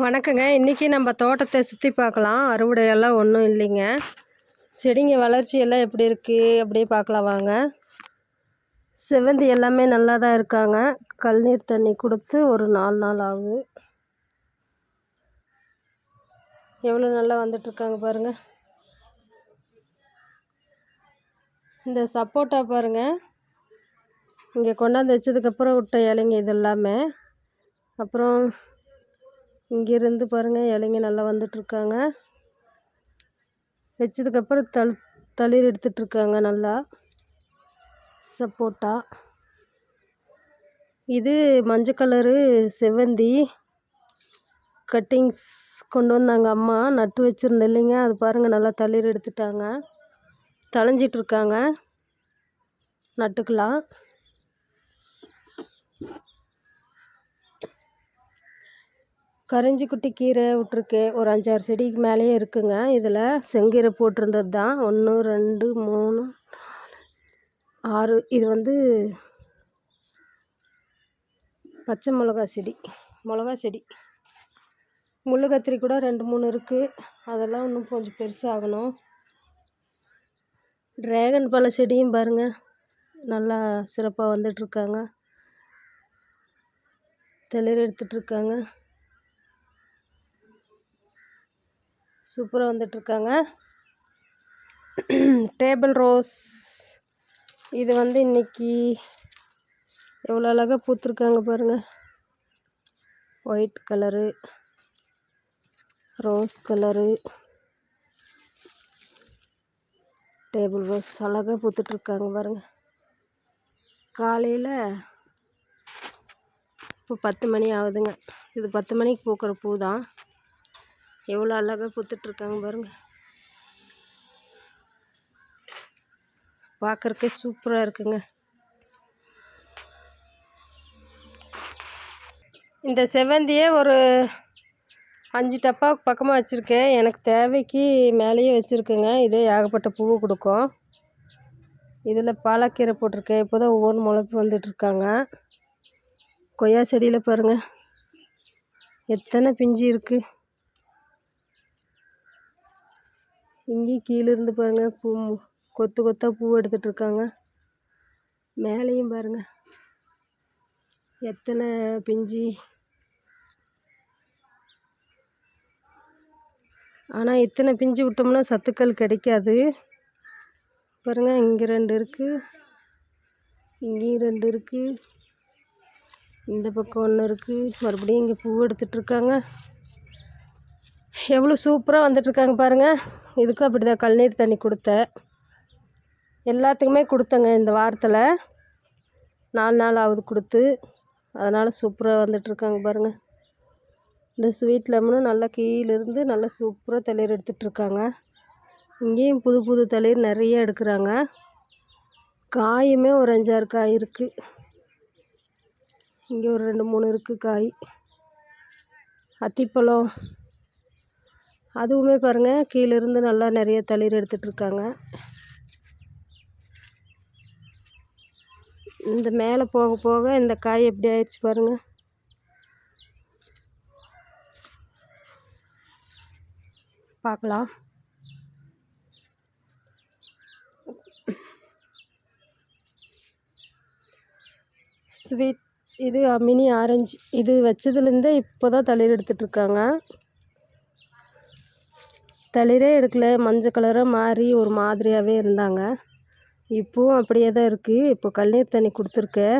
வணக்கங்க. இன்றைக்கி நம்ம தோட்டத்தை சுற்றி பார்க்கலாம். அறுவடையெல்லாம் ஒன்றும் இல்லைங்க. செடிங்க வளர்ச்சி எல்லாம் எப்படி இருக்குது அப்படியே பார்க்கலாம் வாங்க. செவ்வந்தி எல்லாமே நல்லா தான் இருக்காங்க. கல்நீர் தண்ணி கொடுத்து ஒரு நாலு நாள் ஆகுது. எவ்வளோ நல்லா வந்துட்டுருக்காங்க பாருங்கள் இந்த சப்போட்டா பாருங்கள் இங்கே கொண்டாந்து வச்சதுக்கப்புறம் விட்ட இலைங்க இது எல்லாமே. அப்புறம் இங்கேருந்து பாருங்கள் இலைங்க நல்லா வந்துட்டுருக்காங்க. வச்சதுக்கப்புறம் தள் தளிர் எடுத்துகிட்ருக்காங்க நல்லா. சப்போட்டா. இது மஞ்சள் கலரு செவ்வந்தி. கட்டிங்ஸ் கொண்டு வந்தாங்க அம்மா நட்டு வச்சுருந்த இல்லைங்க. அது பாருங்கள் நல்லா தளிர் எடுத்துட்டாங்க. தளைஞ்சிட்ருக்காங்க நட்டுக்கலாம். கரிஞ்சி குட்டி கீரை விட்ருக்கு ஒரு அஞ்சாறு செடிக்கு மேலேயே இருக்குங்க. இதில் செங்கீரை போட்டிருந்தது தான் ஒன்று ரெண்டு மூணு ஆறு. இது வந்து பச்சை மிளகா செடி. மிளகா செடி. முள்ளு கத்திரி கூட ரெண்டு மூணு இருக்குது அதெல்லாம் இன்னும் கொஞ்சம் பெருசாகணும். ட்ராகன் பழ செடியும் பாருங்கள் நல்லா சிறப்பாக வந்துட்டுருக்காங்க தெளிர் எடுத்துகிட்ருக்காங்க சூப்பராக வந்துட்டுருக்காங்க. Table rose. இது வந்து இன்றைக்கி எவ்வளோ அழகாக பூத்துருக்காங்க பாருங்கள் white colour rose colour. Table rose அழகாக பூத்துட்ருக்காங்க பாருங்கள் காலையில் இப்போ பத்து மணி ஆகுதுங்க. இது பத்து மணிக்கு பூக்கிற பூ தான். எவ்வளோ அழகாக பூத்துட்ருக்காங்க பாருங்கள் பார்க்குறக்கே சூப்பராக இருக்குங்க. இந்த செவ்வந்தியே ஒரு அஞ்சு டப்பா பக்கமாக வச்சுருக்கேன். எனக்கு தேவைக்கு மேலேயே வச்சுருக்கேங்க. இதே ஏகப்பட்ட பூ கொடுக்கும். இதில் பாலக்கீரை போட்டிருக்கேன். இப்போ தான் ஒவ்வொன்று முளைப்பு வந்துட்டுருக்காங்க கொய்யா செடியில் பாருங்கள் எத்தனை பிஞ்சு இருக்குது இங்கேயும் கீழே இருந்து பாருங்கள் பூ கொத்து கொத்தாக பூ எடுத்துகிட்ருக்காங்க மேலேயும் பாருங்கள் எத்தனை பிஞ்சு. ஆனால் இத்தனை பிஞ்சு விட்டோம்னா சத்துக்கள் கிடைக்காது. பாருங்கள் இங்கே ரெண்டு இருக்குது இங்கேயும் ரெண்டு இருக்குது இந்த பக்கம் ஒன்று இருக்குது மறுபடியும் இங்கே பூ எடுத்துகிட்ருக்காங்க எவ்வளோ சூப்பராக வந்துட்டுருக்காங்க பாருங்கள் இதுக்கும் அப்படி தான் கழுநீர் தண்ணி கொடுத்தேன். எல்லாத்துக்குமே கொடுத்தேங்க இந்த வாரத்தில். நாலு நாள் ஆகுது கொடுத்து. அதனால் சூப்பராக வந்துட்டுருக்காங்க பாருங்கள் இந்த ஸ்வீட் லெமனும் நல்லா கீழேருந்து நல்லா சூப்பராக தளிர் எடுத்துகிட்ருக்காங்க இங்கேயும் புது புது தளிர் நிறைய எடுக்கிறாங்க. காயுமே ஒரு அஞ்சாறு காய் இருக்குது இங்கே ஒரு ரெண்டு மூணு இருக்குது காய். அத்திப்பழம் அதுவுமே பாருங்கள் கீழேருந்து நல்லா நிறைய தளிர் எடுத்துகிட்ருக்காங்க இந்த மேலே போக போக இந்த காய் எப்படி ஆயிடுச்சு பாருங்கள் பார்க்கலாம். ஸ்வீட் இது மினி ஆரஞ்சு. இது வச்சதுலேருந்தே இப்போ தான் தளிர் எடுத்துகிட்ருக்காங்க தளிரே எடுக்கல மஞ்சள் கலராக மாறி ஒரு மாதிரியாகவே இருந்தாங்க. இப்போவும் அப்படியே தான் இருக்குது இப்போ கல்நீர் தண்ணி கொடுத்துருக்கேன்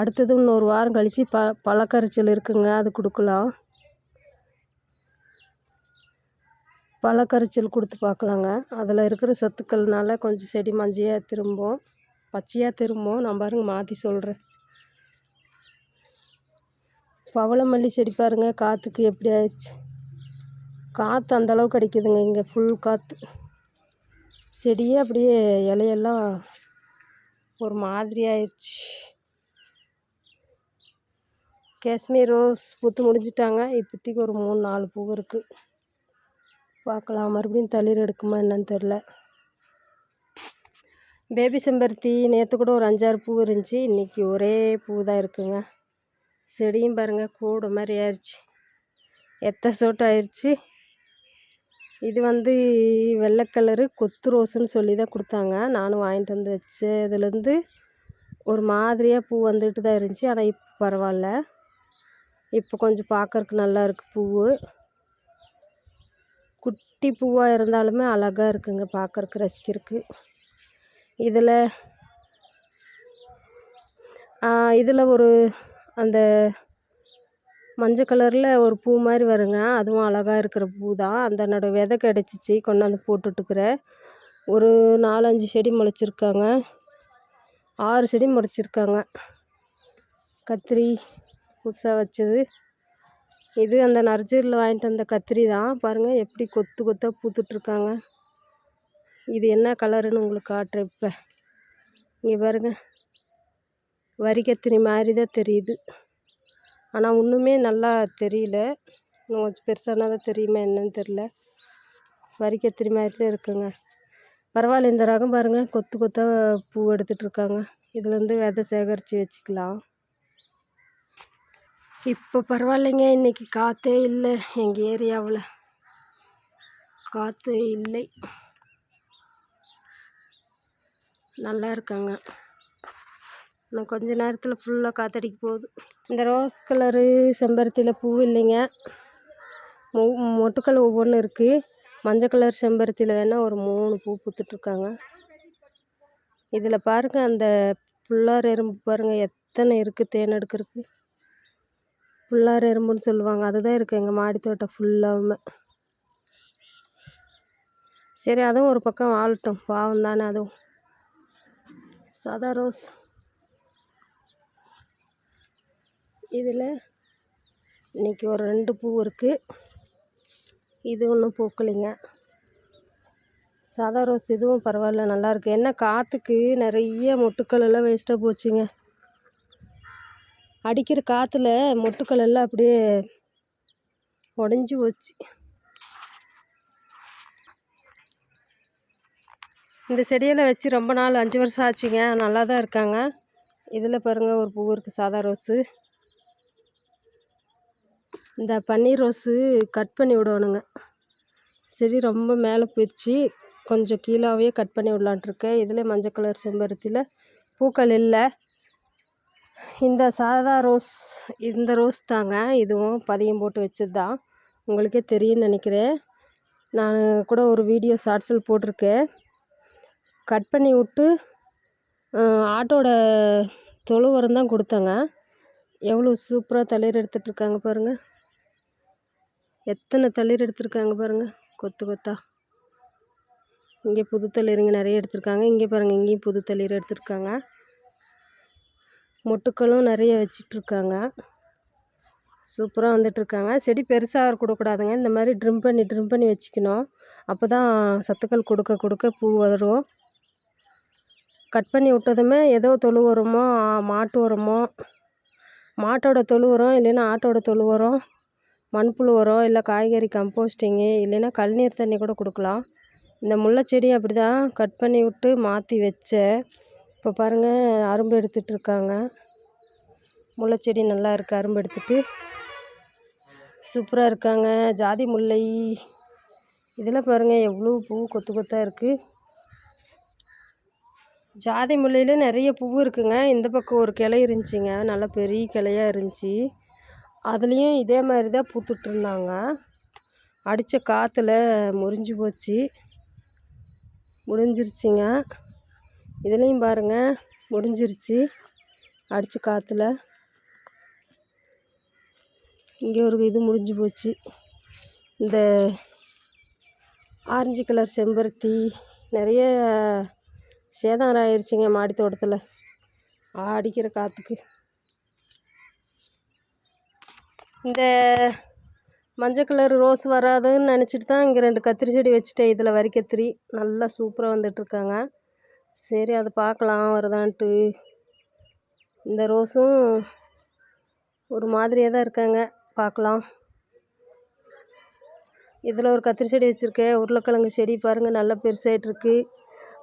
அடுத்தது இன்னொரு வாரம் கழித்து ப பழக்கரைச்சல் இருக்குங்க அது கொடுக்கலாம். பழக்கரைச்சல் கொடுத்து பார்க்கலாங்க அதில் இருக்கிற சத்துக்கள்னால கொஞ்சம் செடி மஞ்சையாக திரும்பும். பச்சையாக திரும்பும். நான் பாருங்க மாற்றி சொல்கிறேன் பவளமல்லி செடி பாருங்கள் காற்றுக்கு எப்படி ஆயிடுச்சு. காற்று அந்தளவுக்கு அடிக்குதுங்க இங்கே ஃபுல் காற்று செடியே அப்படியே இலையெல்லாம் ஒரு மாதிரி ஆயிடுச்சு காஷ்மீர் ரோஸ் பூத்து முடிஞ்சிட்டாங்க. இப்போத்திக்கு ஒரு மூணு நாலு பூ இருக்குது பார்க்கலாம். மறுபடியும் தளிர் எடுக்குமா என்னன்னு தெரில பேபி செம்பருத்தி நேற்று கூட ஒரு அஞ்சாறு பூ இருந்துச்சு. இன்றைக்கி ஒரே பூ தான் இருக்குங்க. செடியும் பாருங்கள் கூட மாதிரி ஆயிடுச்சு எத்த சோட்டு ஆயிடுச்சு இது வந்து வெள்ளை கலரு கொத்து ரோஸுன்னு சொல்லி தான் கொடுத்தாங்க. நானும் வாங்கிட்டு வந்து வச்சதுலேருந்து ஒரு மாதிரியாக பூ வந்துட்டு தான் இருந்துச்சு. ஆனால் இப்போ பரவாயில்ல. இப்போ கொஞ்சம் பார்க்கறக்கு நல்லா இருக்குது பூ குட்டி பூவாக இருந்தாலுமே அழகாக இருக்குங்க பார்க்கறக்கு ரசிக்கிறதுக்கு. இதில் இதில் ஒரு அந்த மஞ்சள் கலரில் ஒரு பூ மாதிரி வருங்க. அதுவும் அழகாக இருக்கிற பூ தான். அதனோட விதை கிடச்சிச்சி. கொண்டாந்து போட்டுட்டுருக்குறேன் ஒரு நாலஞ்சு செடி முளைச்சிருக்காங்க. ஆறு செடி முளைச்சிருக்காங்க. கத்திரி புதுசாக வச்சது. இது அந்த நர்ஜரியில் வாங்கிட்டு வந்த கத்திரி தான். பாருங்கள் எப்படி கொத்து கொத்தாக பூத்துட்ருக்காங்க இது என்ன கலருன்னு உங்களுக்கு காட்டுறேன் இப்போ. இங்கே பாருங்கள் வரி கத்திரி மாதிரி தான் தெரியுது. ஆனால் ஒன்றுமே நல்லா தெரியல. இன்னும் கொஞ்சம் பெருசானால் தான் தெரியுமா என்னன்னு தெரில வரிக்கத்திரி மாதிரி தான் இருக்குங்க. பரவாயில்ல இந்த ரகம் பாருங்கள் கொத்து கொத்தாக பூ எடுத்துகிட்ருக்காங்க இதுலேருந்து விதை சேகரித்து வச்சுக்கலாம். இப்போ பரவாயில்லைங்க. இன்றைக்கி காற்றே இல்லை. எங்கள் ஏரியாவில் காற்று இல்லை. நல்லா இருக்காங்க. இன்னும் கொஞ்ச நேரத்தில் ஃபுல்லாக காற்றடிக்க போகுது. இந்த ரோஸ் கலரு செம்பருத்தியில் பூ இல்லைங்க. மொ மொட்டுக்கள் ஒவ்வொன்றும் இருக்குது மஞ்சள் கலர் செம்பருத்தியில் வேணால் ஒரு மூணு பூ பூத்துட்ருக்காங்க. இதில் பாருங்கள் அந்த புல்லார் எறும்பு பாருங்கள் எத்தனை இருக்குது தேன் எடுக்கிறதுக்கு புல்லார் எறும்புன்னு சொல்லுவாங்க அதுதான் இருக்குது எங்கள் மாடி தோட்டம் ஃபுல்லாகவுமே சரி அதுவும் ஒரு பக்கம் வாழட்டும். பாவம் தானே அதுவும். சாதா ரோஸ் இதில் இன்றைக்கி ஒரு ரெண்டு பூ இருக்குது இது ஒன்றும் பூக்கலைங்க. சாதா ரோஸ் இதுவும் பரவாயில்ல நல்லாயிருக்கு என்ன காற்றுக்கு நிறைய மொட்டுக்கள் எல்லாம் வேஸ்ட்டாக போச்சுங்க. அடிக்கிற காற்றுல மொட்டுக்கள் எல்லாம் அப்படியே உடஞ்சி போச்சு. இந்த செடியெல்லாம் வச்சு ரொம்ப நாள் அஞ்சு வருஷம் ஆச்சுங்க. நல்லா தான் இருக்காங்க. இதில் பாருங்கள் ஒரு பூ இருக்குது சாதா ரோஸு. இந்த பன்னீர் ரோஸு கட் பண்ணி விடணுங்க. செடி ரொம்ப மேலே போயிடுச்சு கொஞ்சம் கீழாவே கட் பண்ணி விடலான்ட்ருக்கேன் இதில் மஞ்சள் கலர் செம்பருத்தியில் பூக்கள் இல்லை. இந்த சாதா ரோஸ் இந்த ரோஸ் தாங்க இதுவும் பதியம் போட்டு வச்சது தான் உங்களுக்கே தெரியும்னு நினைக்கிறேன். நான் கூட ஒரு வீடியோ ஷார்ட்ஸில் போட்டிருக்கேன். கட் பண்ணி விட்டு ஆட்டோட தொழு உரம் தான் கொடுத்தேங்க. எவ்வளோ சூப்பராக தலையில் எடுத்துகிட்ருக்காங்க பாருங்கள் எத்தனை தளிர் எடுத்திருக்காங்க பாருங்கள் கொத்து கொத்தா. இங்கே புது தளிருங்க நிறைய எடுத்திருக்காங்க. இங்கே பாருங்கள் இங்கேயும் புது தளிர் எடுத்திருக்காங்க. மொட்டுக்களும் நிறைய வச்சிட்ருக்காங்க. சூப்பராக வந்துட்டுருக்காங்க செடி பெருசாக கொடுக்கூடாதுங்க இந்த மாதிரி ட்ரிம் பண்ணி ட்ரிம் பண்ணி வச்சுக்கணும். அப்போ தான் சத்துக்கள் கொடுக்க கொடுக்க பூ வரும் கட் பண்ணி விட்டதுமே ஏதோ தொழு உரமோ மாட்டு உரமோ மாட்டோட தொழு உரம் இல்லைன்னா ஆட்டோட தொழு உரம் மண்புழு உரம் இல்லை காய்கறி கம்போஸ்டிங்கு இல்லைன்னா கழிநீர் தண்ணி கூட கொடுக்கலாம். இந்த முல்லை செடி அப்படி தான் கட் பண்ணி விட்டு மாற்றி வச்சேன் இப்போ பாருங்கள் அரும்பு எடுத்துகிட்ருக்காங்க முல்லை செடி நல்லா இருக்குது அரும்பு எடுத்துகிட்டு சூப்பராக இருக்காங்க ஜாதி முல்லை. இதில் பாருங்கள் எவ்வளோ பூ கொத்து கொத்தாக இருக்குது ஜாதி முல்லையில் நிறைய பூ இருக்குங்க. இந்த பக்கம் ஒரு கிளை இருந்துச்சிங்க நல்லா பெரிய கிளையாக இருந்துச்சு. அதுலேயும் இதே மாதிரி தான் பூத்துட்ருந்தாங்க அடித்த காற்றுல முறிஞ்சு போச்சு. முடிஞ்சிருச்சுங்க. இதுலேயும் பாருங்கள் முடிஞ்சிருச்சு. அடித்த காற்றுல இங்கே ஒரு இது முடிஞ்சு போச்சு. இந்த ஆரஞ்சு கலர் செம்பருத்தி நிறைய சேதாரம் ஆயிடுச்சுங்க மாடி தோட்டத்தில் அடிக்கிற காற்றுக்கு இந்த மஞ்சள் கலர் ரோஸ் வராதுன்னு நினச்சிட்டு தான் இங்கே ரெண்டு கத்திரி செடி வச்சுட்டேன். இதில் வரி கத்திரி. நல்லா சூப்பராக வந்துட்டுருக்காங்க. சரி அதை பார்க்கலாம். வருதான்ட்டு. இந்த ரோஸும் ஒரு மாதிரியாக தான் இருக்காங்க. பார்க்கலாம். இதில் ஒரு கத்திரி செடி வச்சுருக்கேன். உருளைக்கிழங்கு செடி பாருங்கள் நல்லா பெருசாகிட்ருக்கு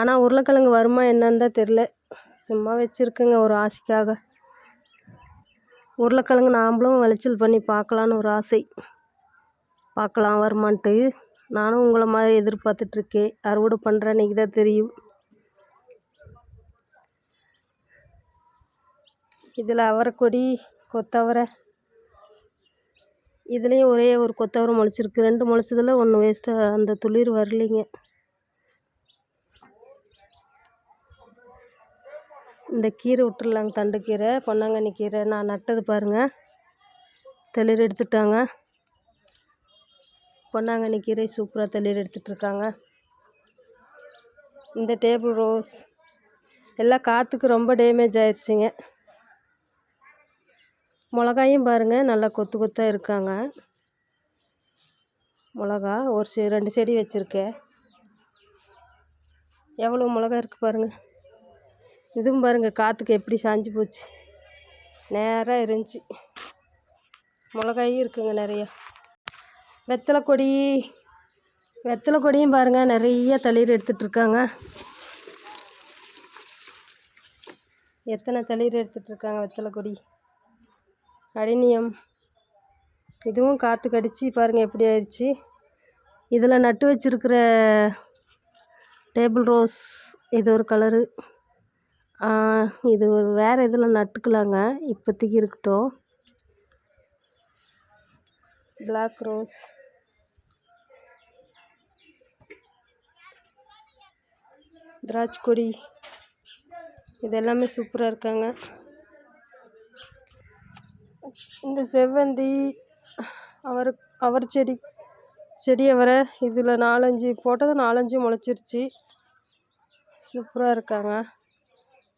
ஆனால் உருளைக்கிழங்கு வருமா என்னன்னு தான் தெரில சும்மா வச்சுருக்குங்க ஒரு ஆசைக்காக. உருளைக்கிழங்கு நாம்ளும் விளைச்சல் பண்ணி பார்க்கலான்னு ஒரு ஆசை. பார்க்கலாம் வருமான்ட்டு. நானும் உங்களை மாதிரி எதிர்பார்த்துட்ருக்கேன். அறுவடை பண்ணுற அன்றைக்கி தான் தெரியும். இதில் அவரைக்கொடி கொத்தவரை. இதுலேயும் ஒரே ஒரு கொத்தவரை முளைச்சிருக்கு. ரெண்டு முளைச்சதில் ஒன்று வேஸ்ட்டாக அந்த துளிர் வரலைங்க. இந்த கீரை விட்டுரலாங்க தண்டு கீரை பொன்னாங்கண்ணி கீரை. நான் நட்டது பாருங்கள் தளிர் எடுத்துட்டாங்க. பொன்னாங்கண்ணி கீரை சூப்பராக தளிர் எடுத்துட்ருக்காங்க இந்த டேபிள் ரோஸ் எல்லாம் காற்றுக்கு ரொம்ப டேமேஜ் ஆயிடுச்சுங்க மிளகாயும் பாருங்கள் நல்லா கொத்து கொத்தாக இருக்காங்க. மிளகா ஒரு செ ரெண்டு செடி வச்சுருக்கேன். எவ்வளோ மிளகா இருக்குது பாருங்கள் இதுவும் பாருங்கள் காற்றுக்கு எப்படி சாஞ்சு போச்சு. நேராக இருந்துச்சு மிளகாயும் இருக்குங்க நிறையா. வெத்தலை கொடி. வெத்தலை கொடியும் பாருங்கள் நிறைய தளிர் எடுத்துகிட்ருக்காங்க எத்தனை தளிர் எடுத்துகிட்ருக்காங்க வெத்தலை கொடி. அடினியம். இதுவும் காற்று கடிச்சு பாருங்கள் எப்படி ஆயிடுச்சு இதில் நட்டு வச்சுருக்கிற டேபிள் ரோஸ் இது ஒரு கலரு. இது ஒரு வேறு இதில் நட்டுக்கலாங்க. இப்போதைக்கு இருக்கட்டும். பிளாக் ரோஸ் திராட்சை கொடி. இது எல்லாமே சூப்பராக இருக்காங்க. இந்த செவ்வந்தி அவர் அவர் செடி செடியை வர இதில் நாலஞ்சு போட்டது நாலஞ்சு முளைச்சிருச்சு. சூப்பராக இருக்காங்க.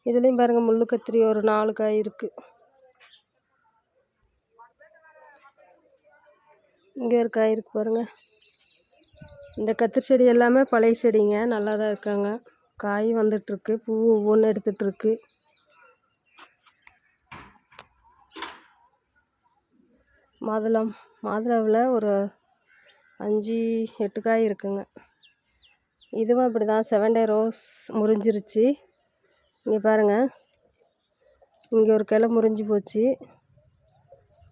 இதுலேயும் பாருங்கள் முள்ளு கத்திரி ஒரு நாலு காய் இருக்குது இங்கே ஒரு காய் இருக்குது பாருங்கள் இந்த கத்திரி செடி எல்லாமே பழைய செடிங்க நல்லா தான் இருக்காங்க. காய் வந்துட்டுருக்கு பூ ஒவ்வொன்று எடுத்துகிட்ருக்கு மாதுளம் மாதுளாவில் ஒரு அஞ்சு எட்டு காய் இருக்குங்க. இதுவும் அப்படி தான் செவன் டே ரோஸ் முறிஞ்சிருச்சு. இங்கே பாருங்கள் இங்கே ஒரு கிளை முறிஞ்சு போச்சு.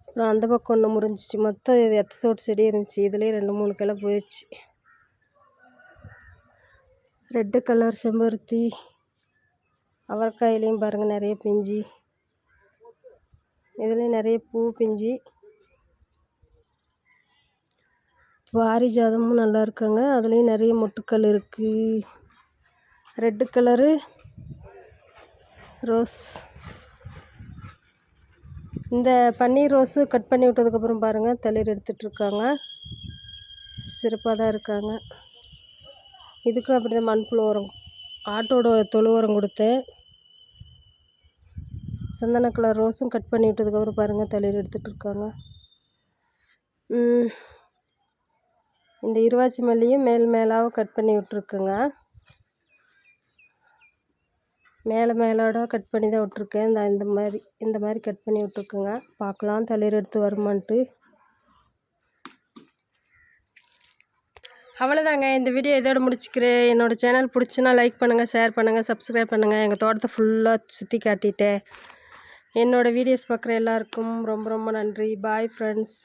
அப்புறம் அந்த பக்கம் ஒன்று முறிஞ்சிச்சு. மொத்தம் இது எத்த சோட்டு செடி இருந்துச்சு. இதுலேயே ரெண்டு மூணு கிளை போயிடுச்சு. ரெட்டு கலர் செம்பருத்தி அவரைக்காயிலையும் பாருங்கள் நிறைய பிஞ்சு. இதுலேயும் நிறைய பூ பிஞ்சு. பாரிஜாதமும் நல்லா இருக்காங்க. அதுலேயும் நிறைய மொட்டுக்கள் இருக்குது ரெட்டு கலரு ரோஸ். இந்த பன்னீர் ரோஸு கட் பண்ணி விட்டதுக்கப்புறம் பாருங்கள் தளிர் எடுத்துகிட்ருக்காங்க சிறப்பாக தான் இருக்காங்க. இதுக்கும் அப்படி தான் மண்புழு உரம். ஆட்டோட தொழு உரம் கொடுத்தேன். சந்தன கலர் ரோஸும் கட் பண்ணி விட்டதுக்கப்புறம் பாருங்கள் தளிர் எடுத்துகிட்ருக்காங்க இந்த இருவாச்சி மல்லியும் மேல் மேலாக கட் பண்ணி விட்ருக்குங்க மேலே மேலோட கட் பண்ணி தான் விட்ருக்கேன் இந்த இந்த மாதிரி இந்த மாதிரி கட் பண்ணி விட்ருக்குங்க பார்க்கலாம் தளிர் எடுத்து வருமான்ட்டு. அவ்வளோதாங்க இந்த வீடியோ இதோட முடிச்சுக்கிறேன். என்னோடய சேனல் பிடிச்சினா லைக் பண்ணுங்கள் ஷேர் பண்ணுங்கள் சப்ஸ்கிரைப் பண்ணுங்கள் எங்கள் தோட்டத்தை ஃபுல்லாக சுற்றி காட்டிட்டேன். என்னோடய வீடியோஸ் பார்க்குற எல்லாருக்கும் ரொம்ப ரொம்ப நன்றி. Bye friends